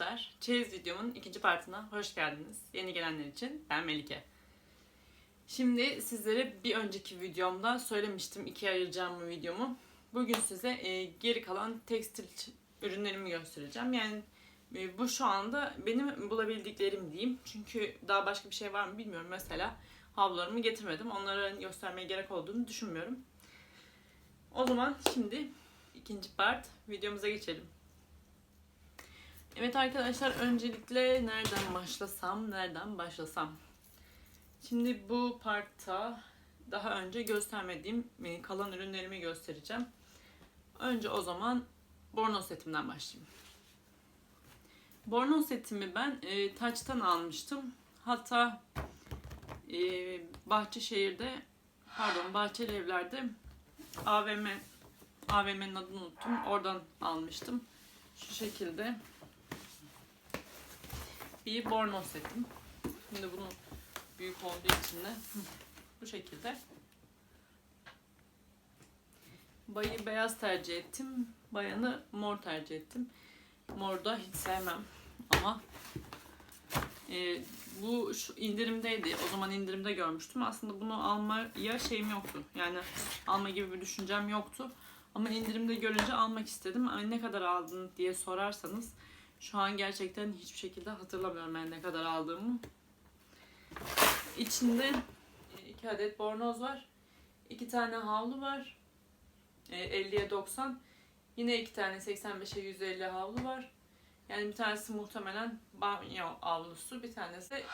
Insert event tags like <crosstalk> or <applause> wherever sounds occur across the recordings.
arkadaşlar. Çeyiz videomun ikinci partına hoş geldiniz. Yeni gelenler için ben Melike. Şimdi sizlere bir önceki videomda söylemiştim ikiye ayıracağım bu videomu. Bugün size e, geri kalan tekstil ürünlerimi göstereceğim. Yani e, bu şu anda benim bulabildiklerim diyeyim. Çünkü daha başka bir şey var mı bilmiyorum. Mesela havlularımı getirmedim. Onları göstermeye gerek olduğunu düşünmüyorum. O zaman şimdi ikinci part videomuza geçelim. Evet arkadaşlar öncelikle nereden başlasam, nereden başlasam? Şimdi bu partta daha önce göstermediğim kalan ürünlerimi göstereceğim. Önce o zaman bornoz setimden başlayayım. Bornoz setimi ben e, Taç'tan almıştım. Hatta e, Bahçeşehir'de, pardon Bahçeli Evler'de AVM, AVM'nin adını unuttum. Oradan almıştım. Şu şekilde bir bornoz setim. Şimdi bunu büyük olduğu için de bu şekilde. Bayı beyaz tercih ettim. Bayanı mor tercih ettim. Mor da hiç sevmem. Ama e, bu şu indirimdeydi. O zaman indirimde görmüştüm. Aslında bunu almaya şeyim yoktu. Yani alma gibi bir düşüncem yoktu. Ama indirimde görünce almak istedim. Ama ne kadar aldın diye sorarsanız şu an gerçekten hiçbir şekilde hatırlamıyorum yani ne kadar aldığımı. İçinde iki adet bornoz var. iki tane havlu var. E, 50'ye 90. Yine iki tane 85'e 150 havlu var. Yani bir tanesi muhtemelen banyo havlusu, bir tanesi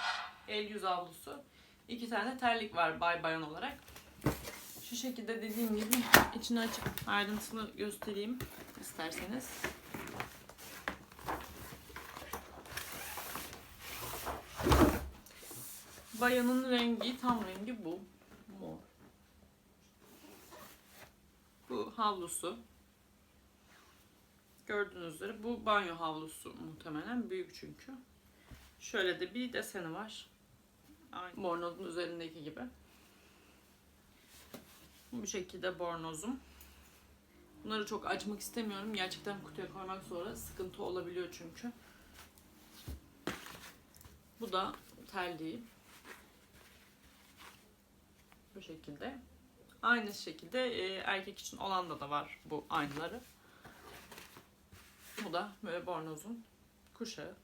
el yüz havlusu. İki tane terlik var bay bayan olarak. Şu şekilde dediğim gibi içini açıp ayrıntılı göstereyim isterseniz. Bayanın rengi, tam rengi bu. Mor. Bu havlusu. Gördüğünüz üzere bu banyo havlusu muhtemelen büyük çünkü. Şöyle de bir deseni var. Aynı bornozun üzerindeki gibi. Bu şekilde bornozum. Bunları çok açmak istemiyorum. Gerçekten kutuya koymak sonra sıkıntı olabiliyor çünkü. Bu da terliği. Bu şekilde. Aynı şekilde e, erkek için olanda da var bu aynıları. Bu da böyle bornozun kuşağı.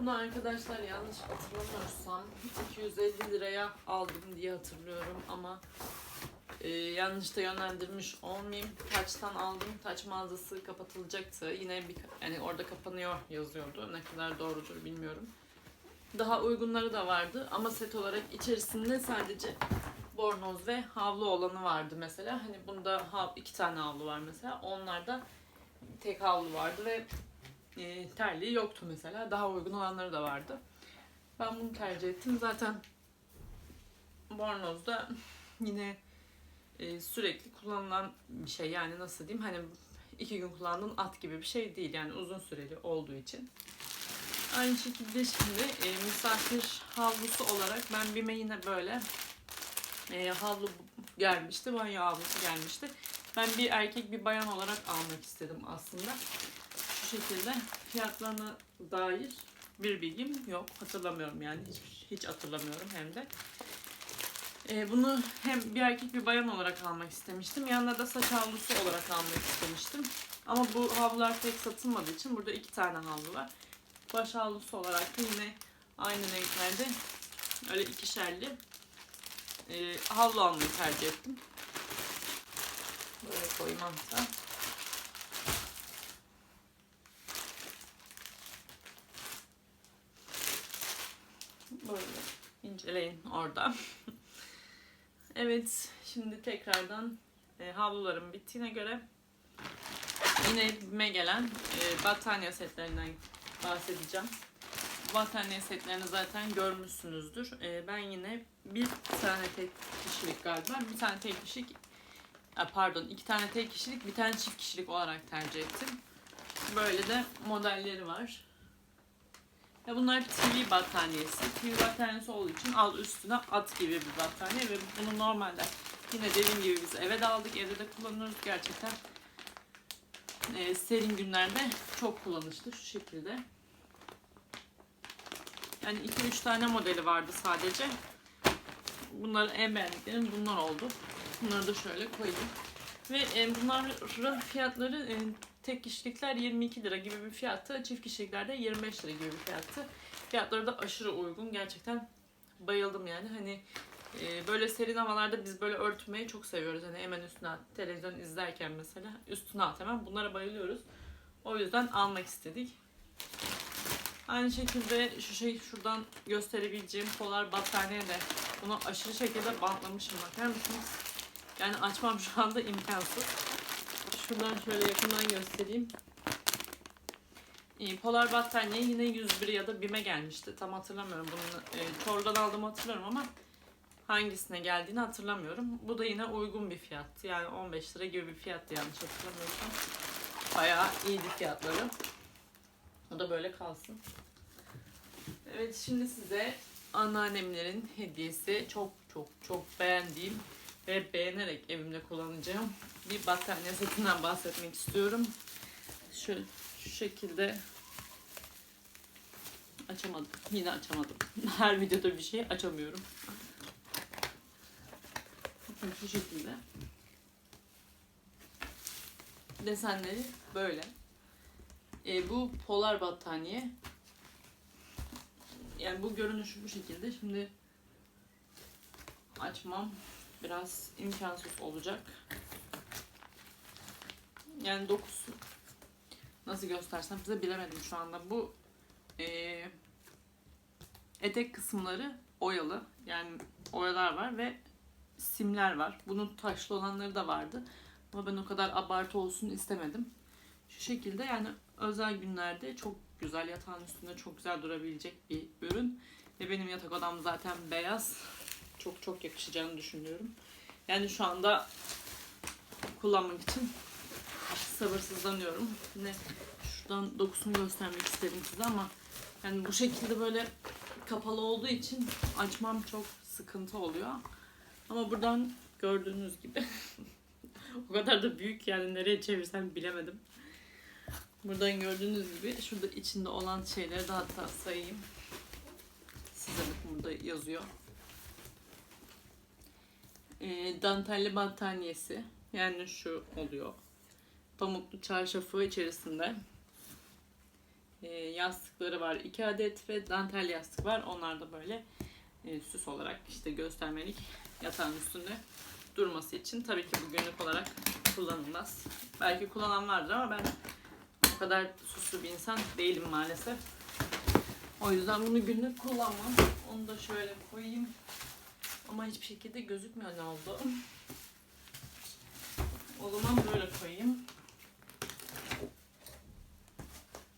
Bunu arkadaşlar yanlış hatırlamıyorsam 250 liraya aldım diye hatırlıyorum ama e, yanlış da yönlendirmiş olmayayım. Taçtan aldım. Taç mağazası kapatılacaktı. Yine bir yani orada kapanıyor yazıyordu. Ne kadar doğrudur bilmiyorum. Daha uygunları da vardı ama set olarak içerisinde sadece bornoz ve havlu olanı vardı mesela. Hani bunda iki tane havlu var mesela. Onlarda tek havlu vardı ve e, terliği yoktu mesela. Daha uygun olanları da vardı. Ben bunu tercih ettim. Zaten bornoz da <laughs> yine e, sürekli kullanılan bir şey. Yani nasıl diyeyim hani iki gün kullandığın at gibi bir şey değil. Yani uzun süreli olduğu için. Aynı şekilde şimdi e, misafir havlusu olarak ben BİM'e yine böyle e, havlu gelmişti. Banyo havlusu gelmişti. Ben bir erkek bir bayan olarak almak istedim aslında. Şu şekilde fiyatlarına dair bir bilgim yok. Hatırlamıyorum yani. Hiç, hiç hatırlamıyorum hem de. E, bunu hem bir erkek bir bayan olarak almak istemiştim. Yanında da saç havlusu olarak almak istemiştim. Ama bu havlular tek satılmadığı için burada iki tane havlu var. Baş havlusu olarak yine aynı renklerde öyle ikişerli e, havlu almayı tercih ettim. Böyle koyayım hatta. Böyle inceleyin orada. <laughs> evet şimdi tekrardan e, havlularım bittiğine göre yine elime gelen e, battaniye setlerinden bahsedeceğim. Battaniye setlerini zaten görmüşsünüzdür. E, ben yine bir tane tek kişilik galiba, bir tane tek kişilik pardon iki tane tek kişilik bir tane çift kişilik olarak tercih ettim. Böyle de modelleri var. Ya bunlar TV battaniyesi. TV battaniyesi olduğu için al üstüne at gibi bir battaniye ve bunu normalde yine dediğim gibi biz eve de aldık. Evde de kullanıyoruz gerçekten. E, serin günlerde çok kullanışlı şu şekilde. Yani 2-3 tane modeli vardı sadece. Bunların en beğendiklerim bunlar oldu. Bunları da şöyle koyayım. Ve e, bunların fiyatları e, tek kişilikler 22 lira gibi bir fiyattı. Çift kişiliklerde 25 lira gibi bir fiyattı. Fiyatları da aşırı uygun. Gerçekten bayıldım yani. Hani e, böyle serin havalarda biz böyle örtmeyi çok seviyoruz. Hani hemen üstüne at, televizyon izlerken mesela üstüne at hemen. Bunlara bayılıyoruz. O yüzden almak istedik. Aynı şekilde şu şey şuradan gösterebileceğim polar battaniye de bunu aşırı şekilde bantlamışım bakar mısınız? Yani açmam şu anda imkansız. Şuradan şöyle yakından göstereyim. İyi, polar battaniye yine 101 ya da BİM'e gelmişti. Tam hatırlamıyorum. Bunu e, Tor'dan aldım hatırlıyorum ama hangisine geldiğini hatırlamıyorum. Bu da yine uygun bir fiyattı. Yani 15 lira gibi bir fiyattı yanlış hatırlamıyorsam. Bayağı iyiydi fiyatları. O da böyle kalsın. Evet şimdi size anneannemlerin hediyesi çok çok çok beğendiğim ve beğenerek evimde kullanacağım bir battaniye setinden bahsetmek istiyorum. Şu, şu şekilde açamadım. Yine açamadım. <laughs> Her videoda bir şey açamıyorum. Bakın şu şekilde. Desenleri böyle. E, bu polar battaniye. Yani bu görünüşü bu şekilde. Şimdi açmam biraz imkansız olacak. Yani dokusu nasıl göstersem size bilemedim şu anda. Bu e, etek kısımları oyalı. Yani oyalar var ve simler var. Bunun taşlı olanları da vardı. Ama ben o kadar abartı olsun istemedim. Şu şekilde yani özel günlerde çok güzel yatağın üstünde çok güzel durabilecek bir ürün. Ve benim yatak odam zaten beyaz. Çok çok yakışacağını düşünüyorum. Yani şu anda kullanmak için sabırsızlanıyorum. Yine şuradan dokusunu göstermek istedim size ama yani bu şekilde böyle kapalı olduğu için açmam çok sıkıntı oluyor. Ama buradan gördüğünüz gibi <laughs> o kadar da büyük yani nereye çevirsem bilemedim. Buradan gördüğünüz gibi şurada içinde olan şeyleri de hatta sayayım. Size bakın burada yazıyor. E, dantelli battaniyesi. Yani şu oluyor. Pamuklu çarşafı içerisinde. E, yastıkları var. 2 adet ve dantel yastık var. Onlar da böyle e, süs olarak işte göstermelik yatağın üstünde durması için. Tabii ki bu günlük olarak kullanılmaz. Belki kullanan vardır ama ben o kadar süslü bir insan değilim maalesef. O yüzden bunu günlük kullanmam. Onu da şöyle koyayım. Ama hiçbir şekilde gözükmüyor ne oldu. O zaman böyle koyayım.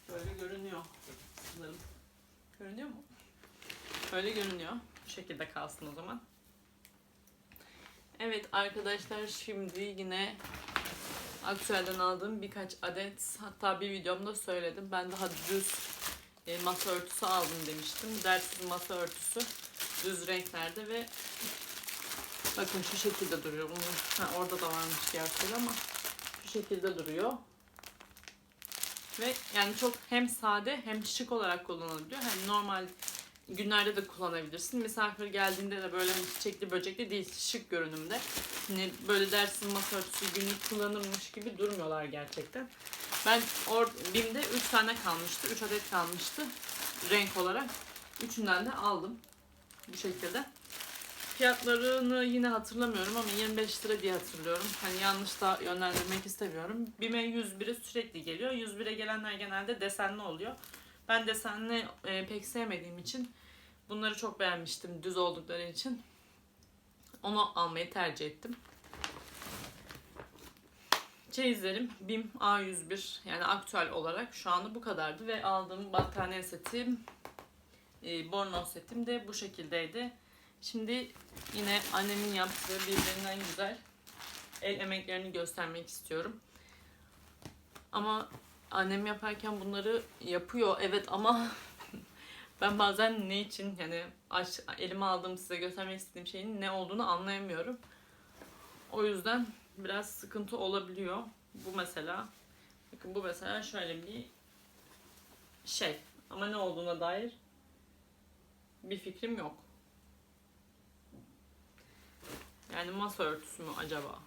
Böyle görünüyor sanırım. Görünüyor mu? Böyle görünüyor. Bu şekilde kalsın o zaman. Evet arkadaşlar şimdi yine Aktüel'den aldığım birkaç adet hatta bir videomda söyledim. Ben daha düz e, masa örtüsü aldım demiştim. Dersiz masa örtüsü düz renklerde ve bakın şu şekilde duruyor. Bunun, ha, orada da varmış gerçi ama şu şekilde duruyor. Ve yani çok hem sade hem şık olarak kullanılabiliyor. Hem normal günlerde de kullanabilirsin. Misafir geldiğinde de böyle çiçekli böcekli değil şık görünümde. Hani böyle dersin masa örtüsü günlük kullanılmış gibi durmuyorlar gerçekten. Ben or BİM'de 3 tane kalmıştı. 3 adet kalmıştı renk olarak. Üçünden de aldım. Bu şekilde. Fiyatlarını yine hatırlamıyorum ama 25 lira diye hatırlıyorum. Hani yanlış da yönlendirmek istemiyorum. BİM'e 101'e sürekli geliyor. 101'e gelenler genelde desenli oluyor. Ben desenli e, pek sevmediğim için bunları çok beğenmiştim düz oldukları için. Onu almayı tercih ettim. Çeyizlerim BİM A101 yani aktüel olarak şu anda bu kadardı ve aldığım battaniye setim e, bornoz setim de bu şekildeydi. Şimdi yine annemin yaptığı birbirinden güzel el emeklerini göstermek istiyorum. Ama annem yaparken bunları yapıyor evet ama <laughs> ben bazen ne için yani aç, elime aldığım size göstermek istediğim şeyin ne olduğunu anlayamıyorum. O yüzden biraz sıkıntı olabiliyor. Bu mesela Bakın bu mesela şöyle bir şey. Ama ne olduğuna dair bir fikrim yok. Yani masa örtüsü mü acaba?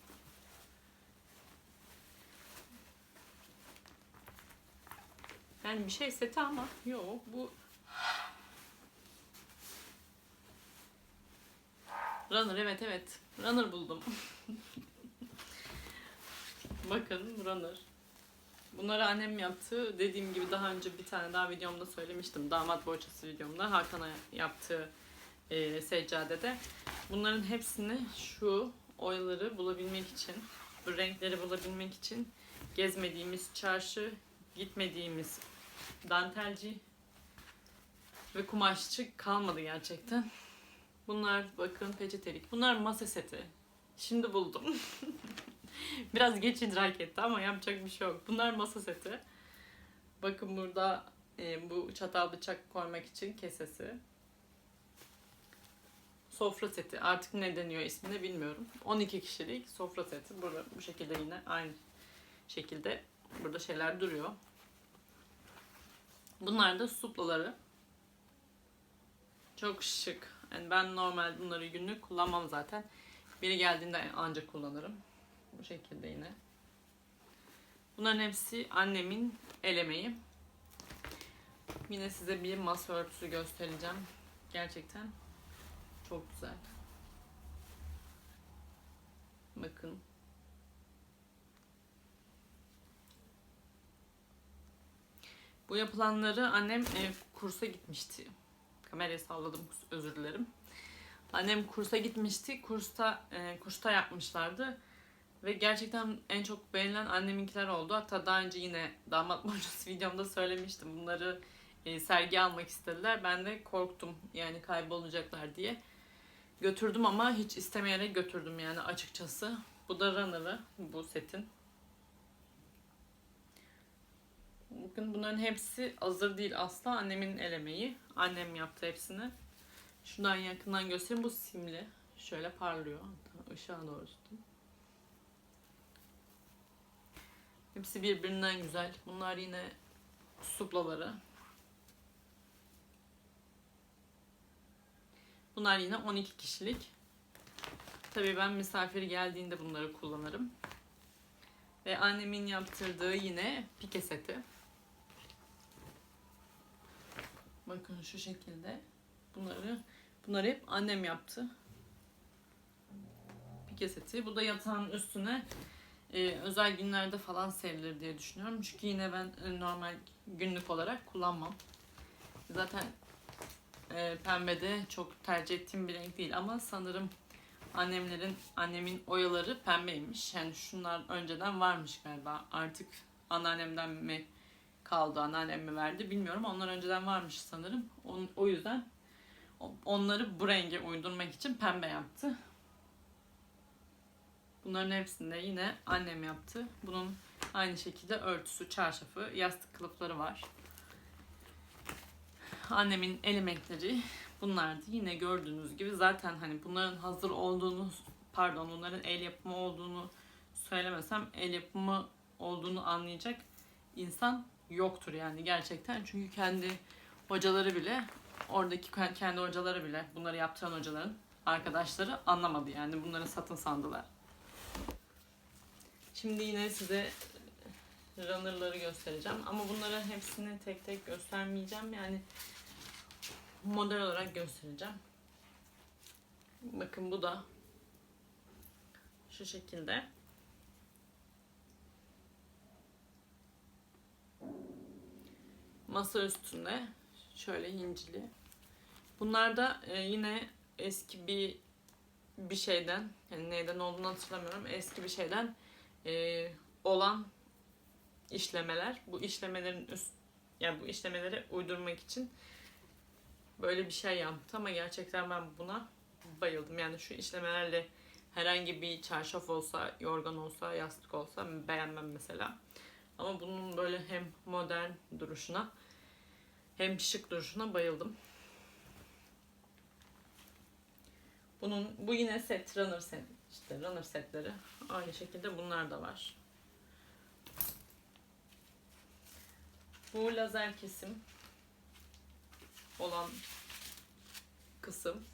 Yani bir şey seti ama yok bu Runner evet evet. Runner buldum. <laughs> Bakın runner. Bunları annem yaptı. Dediğim gibi daha önce bir tane daha videomda söylemiştim. Damat bohçası videomda. Hakan'a yaptığı e, seccadede. Bunların hepsini şu oyaları bulabilmek için, bu renkleri bulabilmek için gezmediğimiz çarşı, gitmediğimiz dantelci ve kumaşçı kalmadı gerçekten. Bunlar bakın peçetelik. Bunlar masa seti. Şimdi buldum. <laughs> Biraz geç idrak etti ama yapacak bir şey yok. Bunlar masa seti. Bakın burada e, bu çatal bıçak koymak için kesesi. Sofra seti. Artık ne deniyor ismini bilmiyorum. 12 kişilik sofra seti. Burada bu şekilde yine aynı şekilde burada şeyler duruyor. Bunlar da suplaları. Çok şık. Yani ben normal bunları günlük kullanmam zaten. Biri geldiğinde ancak kullanırım. Bu şekilde yine. Bunların hepsi annemin el emeği. Yine size bir masa örtüsü göstereceğim. Gerçekten çok güzel. Bakın. Bu yapılanları annem e, kursa gitmişti. Kamerayı salladım özür dilerim. Annem kursa gitmişti. Kursta e, kursta yapmışlardı. Ve gerçekten en çok beğenilen anneminkiler oldu. Hatta daha önce yine damat <laughs> boncası videomda söylemiştim. Bunları e, sergi almak istediler. Ben de korktum yani kaybolacaklar diye. Götürdüm ama hiç istemeyerek götürdüm yani açıkçası. Bu da runner'ı bu setin. Bakın bunların hepsi hazır değil asla. Annemin el emeği. Annem yaptı hepsini. Şuradan yakından göstereyim. Bu simli. Şöyle parlıyor. Hatta ışığa doğru tuttum. Hepsi birbirinden güzel. Bunlar yine suplaları. Bunlar yine 12 kişilik. Tabii ben misafir geldiğinde bunları kullanırım. Ve annemin yaptırdığı yine pike seti. Bakın şu şekilde. Bunları bunları hep annem yaptı. Pike seti. Bu da yatağın üstüne e, özel günlerde falan serilir diye düşünüyorum. Çünkü yine ben e, normal günlük olarak kullanmam. Zaten e, pembe de çok tercih ettiğim bir renk değil ama sanırım annemlerin annemin oyaları pembeymiş. Yani şunlar önceden varmış galiba. Artık anneannemden mi kaldı, anneannem mi verdi bilmiyorum. Onlar önceden varmış sanırım. O, o yüzden onları bu renge uydurmak için pembe yaptı. Bunların hepsinde yine annem yaptı. Bunun aynı şekilde örtüsü, çarşafı, yastık kılıfları var. Annemin el emekleri bunlardı. Yine gördüğünüz gibi zaten hani bunların hazır olduğunu, pardon bunların el yapımı olduğunu söylemesem el yapımı olduğunu anlayacak insan yoktur yani gerçekten. Çünkü kendi hocaları bile oradaki kendi hocaları bile bunları yaptıran hocaların arkadaşları anlamadı yani bunları satın sandılar. Şimdi yine size runner'ları göstereceğim ama bunların hepsini tek tek göstermeyeceğim yani model olarak göstereceğim. Bakın bu da şu şekilde. Masa üstünde şöyle hincili. Bunlar da e, yine eski bir bir şeyden yani neyden olduğunu hatırlamıyorum. Eski bir şeyden e, olan işlemeler. Bu işlemelerin üst yani bu işlemeleri uydurmak için böyle bir şey yaptı ama gerçekten ben buna bayıldım. Yani şu işlemelerle herhangi bir çarşaf olsa, yorgan olsa, yastık olsa beğenmem mesela. Ama bunun böyle hem modern duruşuna hem şık duruşuna bayıldım. Bunun bu yine set runner set işte runner setleri. Aynı şekilde bunlar da var. Bu lazer kesim olan kısım.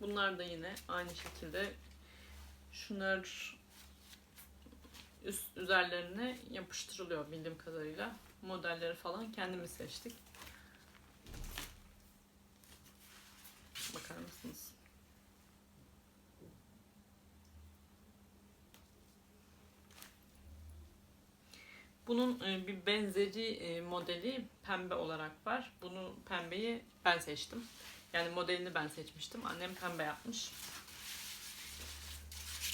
Bunlar da yine aynı şekilde şunlar üst üzerlerine yapıştırılıyor bildiğim kadarıyla. Modelleri falan kendimiz seçtik. Bakar mısınız? Bunun e, bir benzeri e, modeli pembe olarak var. Bunu pembeyi ben seçtim. Yani modelini ben seçmiştim. Annem pembe yapmış.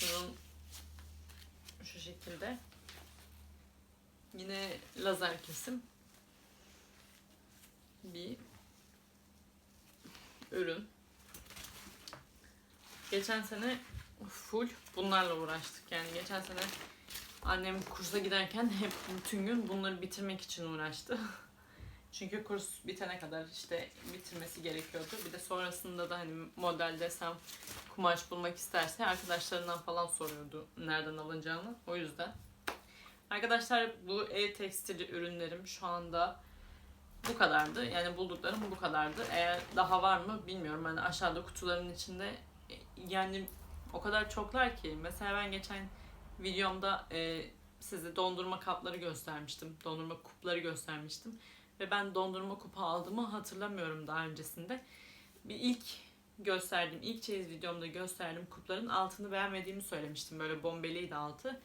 Bunun şekilde. Yine lazer kesim. Bir ürün. Geçen sene full bunlarla uğraştık. Yani geçen sene annem kursa giderken hep bütün gün bunları bitirmek için uğraştı. <laughs> Çünkü kurs bitene kadar işte bitirmesi gerekiyordu. Bir de sonrasında da hani model desem kumaş bulmak isterse arkadaşlarından falan soruyordu nereden alınacağını. O yüzden. Arkadaşlar bu ev tekstili ürünlerim şu anda bu kadardı. Yani bulduklarım bu kadardı. Eğer daha var mı bilmiyorum. Hani aşağıda kutuların içinde yani o kadar çoklar ki. Mesela ben geçen videomda e, size dondurma kapları göstermiştim. Dondurma kupları göstermiştim. Ve ben dondurma kupa aldığımı hatırlamıyorum daha öncesinde. Bir ilk gösterdiğim, ilk çeyiz videomda gösterdiğim kupların altını beğenmediğimi söylemiştim. Böyle bombeliydi altı.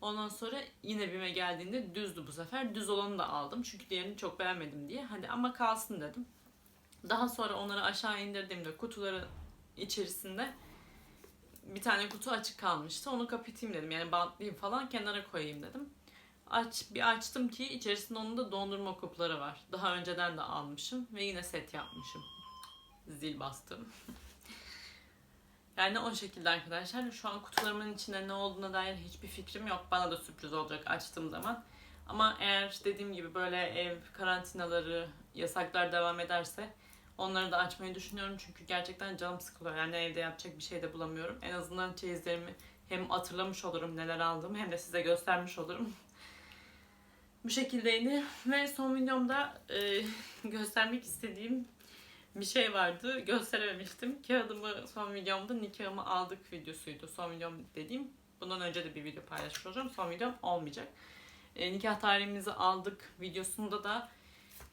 Ondan sonra yine BİM'e geldiğinde düzdü bu sefer. Düz olanı da aldım. Çünkü diğerini çok beğenmedim diye. Hadi ama kalsın dedim. Daha sonra onları aşağı indirdiğimde kutuların içerisinde bir tane kutu açık kalmıştı. Onu kapatayım dedim. Yani bantlayayım falan kenara koyayım dedim. Aç, bir açtım ki içerisinde onun da dondurma kupları var. Daha önceden de almışım ve yine set yapmışım. Zil bastım. <laughs> yani o şekilde arkadaşlar. Şu an kutularımın içinde ne olduğuna dair hiçbir fikrim yok. Bana da sürpriz olacak açtığım zaman. Ama eğer dediğim gibi böyle ev karantinaları, yasaklar devam ederse onları da açmayı düşünüyorum. Çünkü gerçekten canım sıkılıyor. Yani evde yapacak bir şey de bulamıyorum. En azından çeyizlerimi hem hatırlamış olurum neler aldığımı hem de size göstermiş olurum. <laughs> Bu şekildeydi ve son videomda e, <laughs> göstermek istediğim bir şey vardı. Gösterememiştim. Kağıdımı son videomda nikahımı aldık videosuydu. Son videom dediğim. Bundan önce de bir video paylaşmış olacağım. Son videom olmayacak. E, nikah tarihimizi aldık videosunda da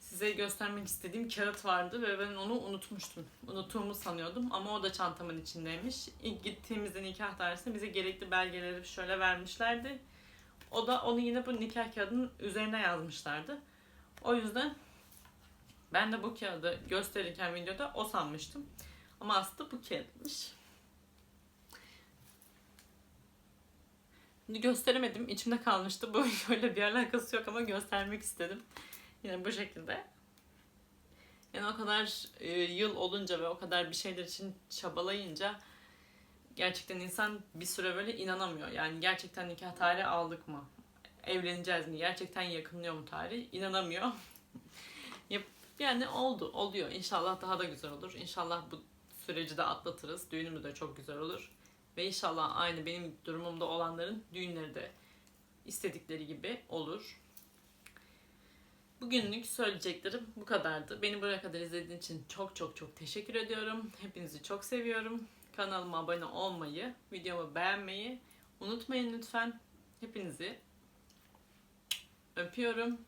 size göstermek istediğim kağıt vardı ve ben onu unutmuştum. Unuttuğumu sanıyordum ama o da çantamın içindeymiş. İlk gittiğimizde nikah dairesinde bize gerekli belgeleri şöyle vermişlerdi. O da onu yine bu nikah kağıdının üzerine yazmışlardı. O yüzden ben de bu kağıdı gösterirken videoda o sanmıştım. Ama aslında bu kağıtmış. Şimdi gösteremedim. İçimde kalmıştı. Bu <laughs> şöyle bir alakası yok ama göstermek istedim. Yine bu şekilde. Yani o kadar e, yıl olunca ve o kadar bir şeyler için çabalayınca gerçekten insan bir süre böyle inanamıyor. Yani gerçekten nikah tarihi aldık mı? Evleneceğiz mi? Gerçekten yakınlıyor mu tarih? İnanamıyor. <laughs> Yap- yani oldu, oluyor. İnşallah daha da güzel olur. İnşallah bu süreci de atlatırız. Düğünümüz de çok güzel olur. Ve inşallah aynı benim durumumda olanların düğünleri de istedikleri gibi olur. Bugünlük söyleyeceklerim bu kadardı. Beni buraya kadar izlediğiniz için çok çok çok teşekkür ediyorum. Hepinizi çok seviyorum. Kanalıma abone olmayı, videomu beğenmeyi unutmayın lütfen. Hepinizi öpüyorum.